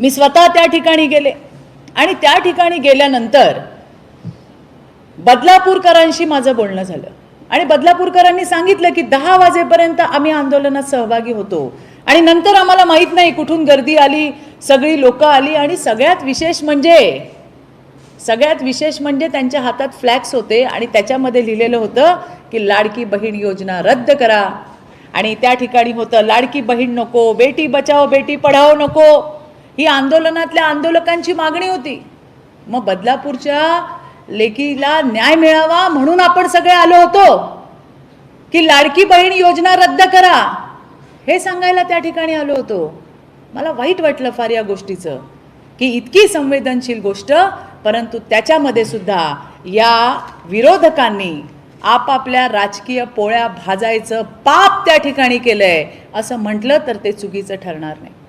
मी स्वतः त्या ठिकाणी गेले. आणि त्या ठिकाणी गेल्यानंतर बदलापूरकरांशी माझं बोलणं झालं. आणि बदलापूरकरांनी सांगितलं की दहा वाजेपर्यंत आम्ही आंदोलनात सहभागी होतो. आणि नंतर आम्हाला माहीत नाही कुठून गर्दी आली सगळी लोकं आली. आणि सगळ्यात विशेष म्हणजे सगळ्यात विशेष म्हणजे त्यांच्या हातात फ्लॅक्स होते. आणि त्याच्यामध्ये लिहिलेलं होतं की लाडकी बहीण योजना रद्द करा. आणि त्या ठिकाणी होतं लाडकी बहीण नको बेटी बचाओ बेटी पढाओ नको. ही आंदोलनातल्या आंदोलकांची मागणी होती. मग बदलापूरच्या लेकीला न्याय मिळावा म्हणून आपण सगळे आलो होतो. की लाडकी बहीण योजना रद्द करा. हे सांगायला त्या ठिकाणी आलो होतो. मला वाईट वाटलं फार या गोष्टीचं. की इतकी संवेदनशील गोष्ट परंतु त्याच्यामध्ये सुद्धा या विरोधकांनी आपापल्या राजकीय पोळ्या भाजायचं पाप त्या ठिकाणी केलंय. असं म्हटलं तर ते चुकीचं ठरणार नाही.